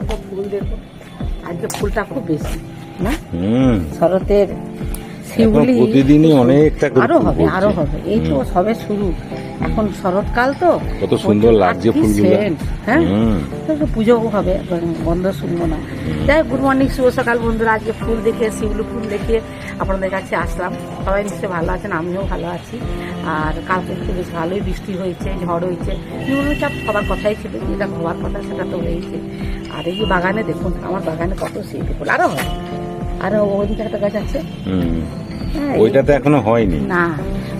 কত ফুল দেখো আজকে ফুলটা খুব বেশি না? শরতের শিউলি প্রতিদিনই অনেকটা আরও হবে আরও হবে। এই তো। সবে শুরু। এখন শরৎকাল তো কত সুন্দর লাগছে ফুলগুলো। হ্যাঁ? তো পুজো হবে বন্ধ শুনব না। যাই গুড মর্নিং শুভ সকাল বন্ধুরা। আজকে ফুল দেখে শিউলি ফুল দেখে আপনাদের কাছে আসলাম। সবাই নিশ্চয়ই ভালো আছেন আমিও ভালো আছি। আর কালকে একটু বেশ ভালোই বৃষ্টি হয়েছে ঝড় হয়েছে। নিম্নচাপ হবার কথাই ছিল যেটা হওয়ার কথা সেটা তো হয়েছে আর এই যে বাগানে দেখুন আমার বাগানে কত শিউলি ফুল আরও হয়। আরও ওইদিকে একটা গাছ আছে। হ্যাঁ, ওইটাতে এখনও হয়নি। না।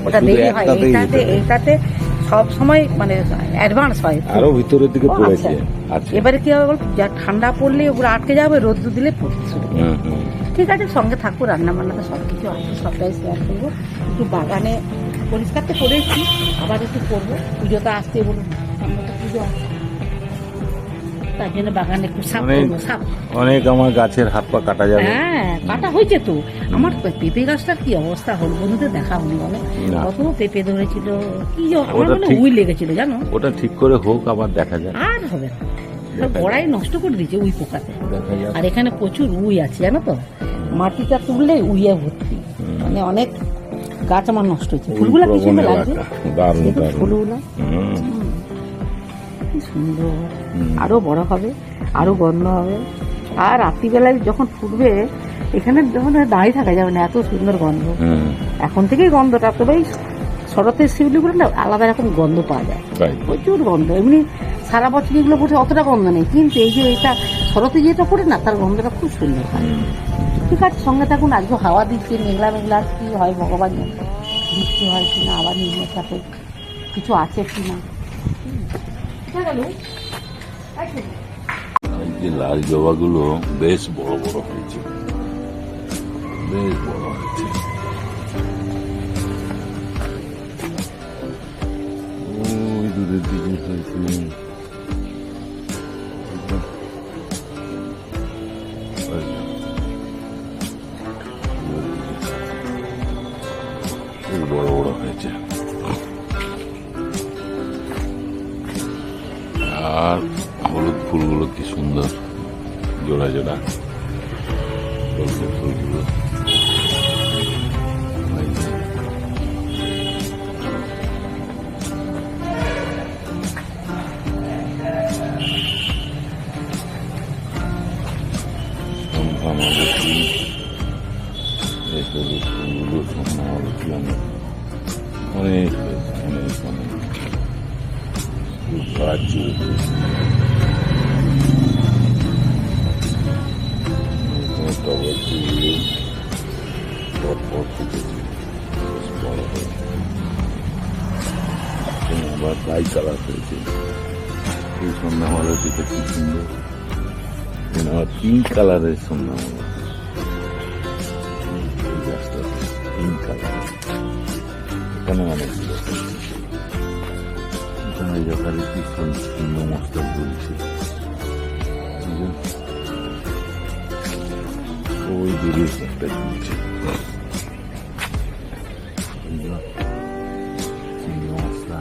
ওটা দেরি হয় এইটাতে। এইটাতে সব সময় মানে অ্যাডভান্স হয়। আরও ভিতরের দিকে পড়ে পড়েছে আচ্ছা। এবারে কি হবে যা ঠান্ডা পড়লে ওগুলো আটকে যাবে রোদ্দু দিলে পড়তে শুরু ঠিক আছে সঙ্গে থাকব রান্না বান্না তো সব কিছু আছে সবটাই শেয়ার করব। একটু বাগানে পরিষ্কার তো করেছি আবার একটু করব। পুজোটা আসতে বলুন সামনে তো পুজো তার জন্য বাগানে একটু করব সাফ অনেক আমার গাছের হাত পা কাটা যাবে। হ্যাঁ কাটা হয়েছে তো। আমার পেঁপে গাছটার কি অবস্থা হল বন্ধুদের দেখা বলে। কত পেঁপে ধরেছিল কি আমার মানে উই লেগেছিল জানো? ওটা ঠিক করে হোক আবার দেখা যাক। আর হবে না। নষ্ট করে দিয়েছে উই পোকাতে। আর এখানে প্রচুর উই আছে জানো তো? মাটিটা তুললে উইয়ে ভর্তি। মানে অনেক গাছ আমার নষ্ট হয়েছে। ফুলগুলা কি প্রবণ সুন্দর লাগছে? এলাকা। দারুণ দেখো দারুণ। ফুলগুলো। কি সুন্দর। হুম। আরও বড় হবে আরও গন্ধ হবে। আর রাত্রিবেলায় যখন ফুটবে এখানে যখন দাঁড়িয়ে থাকা যাবে না এত সুন্দর গন্ধ। এখন থেকেই গন্ধটা তবে শরতের শিউলিগুলো না আলাদা রকম গন্ধ পাওয়া যায়। প্রচুর গন্ধ। এমনি সারা বছর এগুলো পড়ে অতটা গন্ধ নেই। কিন্তু এই যে এটা শরতে যেটা পড়ে না তার গন্ধটা খুব সুন্দর হয়। ঠিক আছে সঙ্গে থাকুন আজকে হাওয়া দিচ্ছে মেঘলা মেঘলা কি হয় ভগবান। বৃষ্টি হয় কিনা আবার নিম্নচাপে কিছু আছে কিনা? এই যে লাল জবাগুলো বেশ বড় বড় হয়েছে বেশ বড় হয়েছে ওই দূরের দিকে হয়েছে ওই না। খুব বড় বড় হয়েছে আর হলুদ ফুলগুলো কি সুন্দর জোড়া জোড়া সবুজ ফুলগুলো এই যে। সম্ভামাবতী এই সবুজ ফুলগুলো সম্ভামাবতী অনেক অনেক হয়েছে, অনেক টবের ফুলগুলো পরপর বেশ বড় হয়ে এখন আবার গাই কালার হয়েছে এই সন্ধ্যামালতিটা কি সুন্দর আবার পিঙ্ক কালারের সন্ধ্যামালা গাছটা পিঙ্ক কালার এখানে অনেকগুলো এখানে যথারীতি সুন্দর মস্তক ঝুলছে এই যে ওই দূরে একটা ঝুলছে এই যে চিংড়ি মশলা।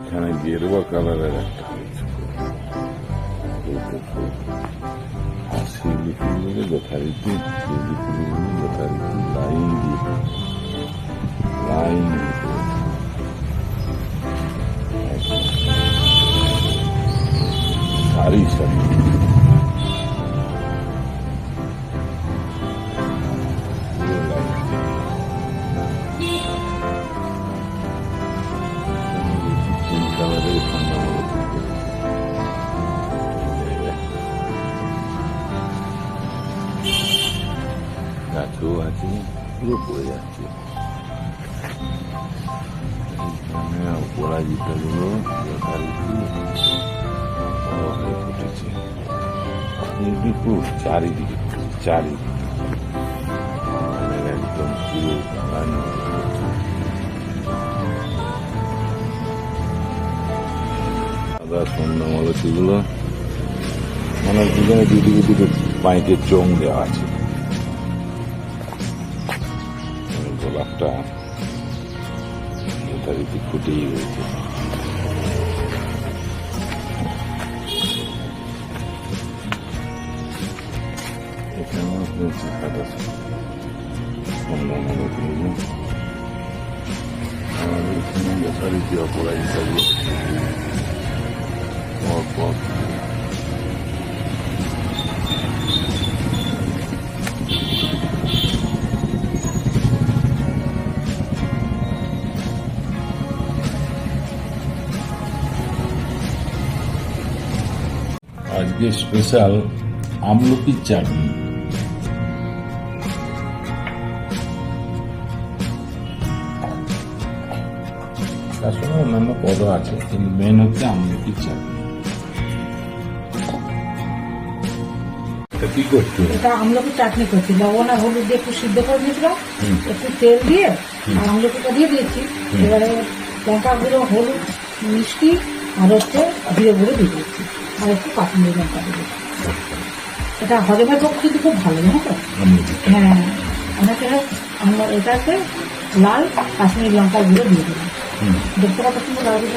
এখানে গেরুয়া কালারের একটা হয়েছে ফুল, ফুল, ফুল। আর পুরো পড়ে যাচ্ছে এখানে যথারীতি ফুটেছে ফুল চারিদিকে চারিদিকে মানে একদম পুরো সাদা মানে দুজনে দুদিকে দুটো পাইকে চোং দেওয়া আছে да. Вот эти худые эти. Это можно найти когда Он нам его привел. А вот я смотрю, я куда-нибудь Вот, вот. আজকে স্পেশাল আমলকির চাটনি। তার সঙ্গে অন্যান্য পদও আছে কিন্তু মেন হচ্ছে আমলকির চাটনি। কি করছ? এটা আমলকি চাটনি করছি। লবণ আর হলুদ দিয়ে একটু সিদ্ধ করে নিয়েছিলাম। একটু তেল দিয়ে আর আমলকিটা দিয়ে দিয়েছি। এবারে লঙ্কা গুঁড়ো হলুদ মিষ্টি আর হচ্ছে জিরে গুঁড়ো দিয়ে দিয়েছি। আর একটু কাশ্মীরি লঙ্কা দিয়েছি এটা হজমের পক্ষে কিন্তু খুব ভালো জানো তো? হ্যাঁ অনেকে আমরা এটাকে লাল কাশ্মীরি লঙ্কা গুঁড়ো দিয়ে দিলাম। হুম। দেখতে কত সুন্দর লাগবে।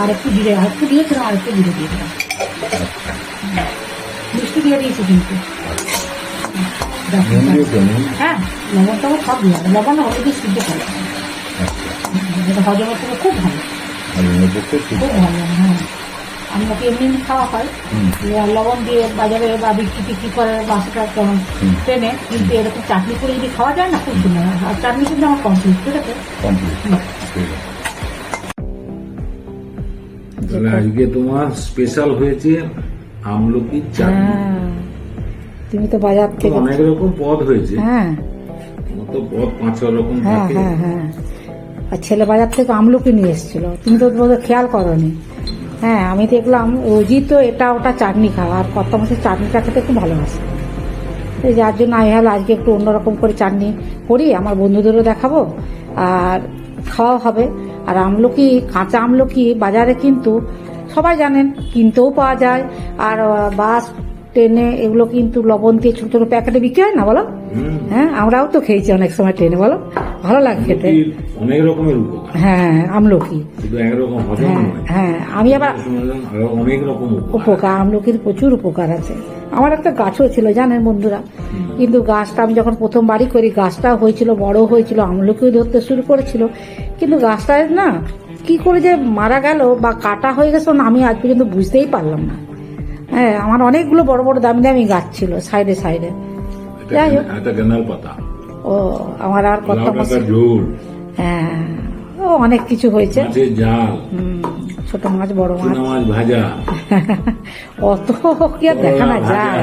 আর একটু জিরে আর একটু দিয়েছিলাম আর একটু জিরে দিয়ে দিলাম। হুম। মিষ্টি দিয়ে দিয়েছি কিন্তু। হ্যাঁ লবণটা আমার সব দিয়ে লবণ হলুদ সিদ্ধ করে আচ্ছা যেটা হজমের থেকে খুব ভালো। হজমের পক্ষে খুব ভালো। হ্যাঁ। আমাকে এমনি খাওয়া হয় লবণ দিয়ে বাজারে বা বিক্রি টিক্রি করে বাসাটা কেমন ট্রেনে কিন্তু এরকম চাটনি করে যদি খাওয়া যায় না খুব সুন্দর আর চাটনি কিন্তু আমার কমপ্লিট ঠিক আছে? তাহলে আজকে তোমার স্পেশাল হয়েছে আমলকি চাটনি। হ্যাঁ। তুমি তো বাজার থেকে অনেক রকম পদ হয়েছে। হ্যাঁ। তো পদ পাঁচ রকম হ্যাঁ থাকে। হ্যাঁ হ্যাঁ। আর ছেলে বাজার থেকে আমলকি নিয়ে এসেছিল। তুমি তো বোধহয় খেয়াল করনি। হ্যাঁ আমি দেখলাম রোজই তো এটা ওটা চাটনি খাওয়া, আর কত মাসের চাটনিটা খেতে খুব ভালোবাসে। যার জন্য আমি ভাবলাম আজকে একটু অন্যরকম করে চাটনি করি, আমার বন্ধুদেরও দেখাবো, আর খাওয়া হবে। আর আমলকি, কাঁচা আমলকি বাজারে কিন্তু সবাই জানেন, কিনতেও পাওয়া যায়, আর বাস ট্রেনে এগুলো কিন্তু লবণ দিয়ে ছোট ছোট প্যাকেটে বিক্রি হয় না বলো? হ্যাঁ আমরাও তো খেয়েছি অনেক সময় ট্রেনে বলো? ভালো লাগে খেতে। অনেক রকমের হ্যাঁ আমলকি। হ্যাঁ হ্যাঁ আমি আবার অনেক রকম উপকার। আমলকির প্রচুর উপকার আছে। আমার একটা গাছও ছিল জানেন বন্ধুরা? কিন্তু গাছটা আমি যখন প্রথম বাড়ি করি গাছটা হয়েছিল বড় হয়েছিল আমলকিও ধরতে শুরু করেছিল। কিন্তু গাছটা না কি করে যে মারা গেল বা কাটা হয়ে গেছে আমি আজ পর্যন্ত বুঝতেই পারলাম না। হ্যাঁ আমার অনেকগুলো বড় বড় দামি দামি গাছ ছিল সাইডে সাইডে। যাই হোক। ও আমার আর কত হ্যাঁ ও অনেক কিছু হয়েছে। ছোট মাছ বড় মাছ। ভাজা। অত কি আর দেখা না যায়?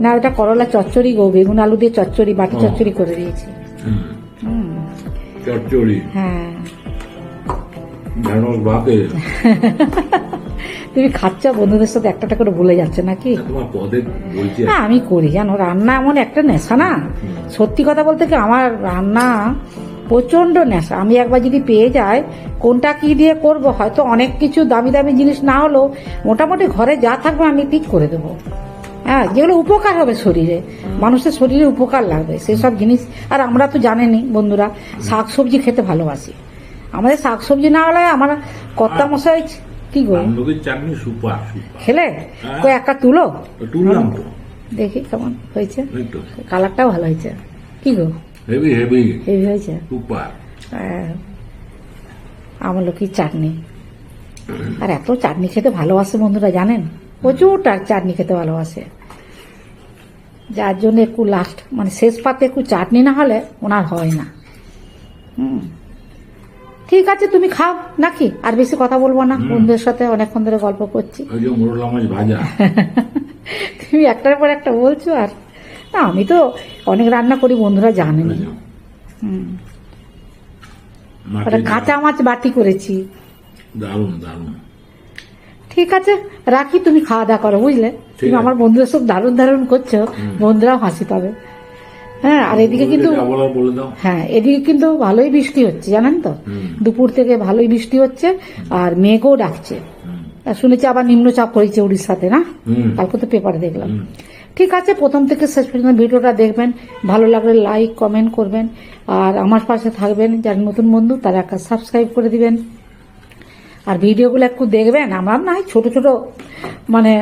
না ওটা করলা চচ্চড়ি গো বেগুন আলু দিয়ে চচ্চড়ি বাটি চচ্চড়ি করে দিয়েছি। হুম, হুম, চচ্চড়ি। হ্যাঁ। ভাতে তুমি খাচ্ছ বন্ধুদের সাথে একটা করে বলে যাচ্ছে নাকি? না আমি করি জানো রান্না এমন একটা নেশা না। সত্যি কথা বলতে কি আমার রান্না প্রচণ্ড নেশা। আমি একবার যদি পেয়ে যাই কোনটা কি দিয়ে করব হয়তো অনেক কিছু দামি দামি জিনিস না হলেও মোটামুটি ঘরে যা থাকবে আমি ঠিক করে দেবো। হ্যাঁ যেগুলো উপকার হবে শরীরে মানুষের শরীরে উপকার লাগবে সেসব জিনিস। আর আমরা তো জানেনি বন্ধুরা শাক সবজি খেতে ভালোবাসি। আমাদের শাক সবজি না হলে আমার কর্তা মশাই কি গো? চাটনি সুপার সুপার। খেলে? হ্যাঁ। কই একটা তুলো? তুললাম তো। দেখি কেমন হয়েছে। কালারটাও ভালো হয়েছে। কি গো? হেভি হেভি হেভি হয়েছে? সুপার। হ্যাঁ। চাটনি। আর এত চাটনি খেতে ভালোবাসে বন্ধুরা জানেন? প্রচুর চাটনি খেতে ভালোবাসে। যার জন্য একটু লাস্ট মানে শেষ পাতে একটু চাটনি না হলে ওনার হয় না। হুম। ঠিক আছে তুমি খাও নাকি? আর বেশি কথা বলব না বন্ধুদের সাথে অনেকক্ষণ ধরে গল্প করছি। তুমি একটার পর একটা বলছো আর না আমি তো অনেক রান্না করি বন্ধুরা জানেনি। কাঁচা মাছ বাটি করেছি। দারুণ দারুণ। ঠিক আছে রাখি তুমি খাওয়া দাওয়া করো বুঝলে? তুমি আমার বন্ধুরা সব দারুণ দারুণ করছ বন্ধুরাও হাসি পাবে। হ্যাঁ আর এদিকে কিন্তু হ্যাঁ এদিকে কিন্তু ভালোই বৃষ্টি হচ্ছে জানেন তো? দুপুর থেকে ভালোই বৃষ্টি হচ্ছে আর মেঘও ডাকছে। আর শুনেছি আবার নিম্নচাপ করেছে উড়িষ্যাতে না? কালকে তো পেপারে দেখলাম। ঠিক আছে প্রথম থেকে শেষ পর্যন্ত ভিডিওটা দেখবেন। ভালো লাগলে লাইক কমেন্ট করবেন। আর আমার পাশে থাকবেন যারা নতুন বন্ধু তারা একটা সাবস্ক্রাইব করে দিবেন। আর ভিডিওগুলো একটু দেখবেন। আমরা না হয় ছোট ছোট মানে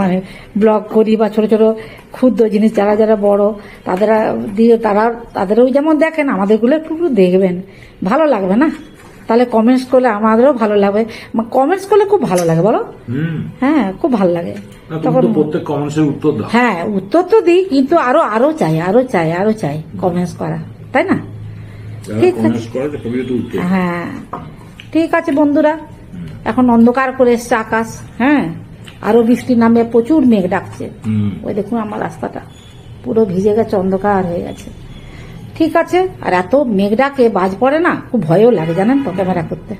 মানে ব্লগ করি বা ছোট ছোট ক্ষুদ্র জিনিস যারা যারা বড় তাদের দিয়ে তারা তাদেরও যেমন দেখেন আমাদেরগুলো একটু একটু দেখবেন। ভালো লাগবে না? তাহলে কমেন্টস করলে আমাদেরও ভালো লাগবে। কমেন্টস করলে খুব ভালো লাগে বলো? হ্যাঁ খুব ভালো লাগে। না, তুমি তো প্রত্যেক কমেন্টসের উত্তর দাও। হ্যাঁ উত্তর তো দিই কিন্তু আরও আরও চাই আরও চাই আরও চাই কমেন্টস করা। তাই না? ঠিক আছে। হ্যাঁ। ঠিক আছে বন্ধুরা। এখন অন্ধকার করে এসছে আকাশ হ্যাঁ? আরও বৃষ্টি নামে প্রচুর মেঘ ডাকছে। ওই দেখুন আমার রাস্তাটা পুরো ভিজে গেছে অন্ধকার হয়ে গেছে। ঠিক আছে আর এত মেঘ ডাকে বাজ পড়ে না খুব ভয়ও লাগে জানেন তো ক্যামেরা করতে।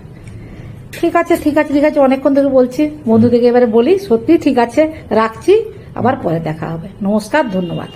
ঠিক আছে ঠিক আছে ঠিক আছে অনেকক্ষণ ধরে বলছি বন্ধুদেরকে এবারে বলি সত্যি ঠিক আছে রাখছি আবার পরে দেখা হবে। নমস্কার ধন্যবাদ।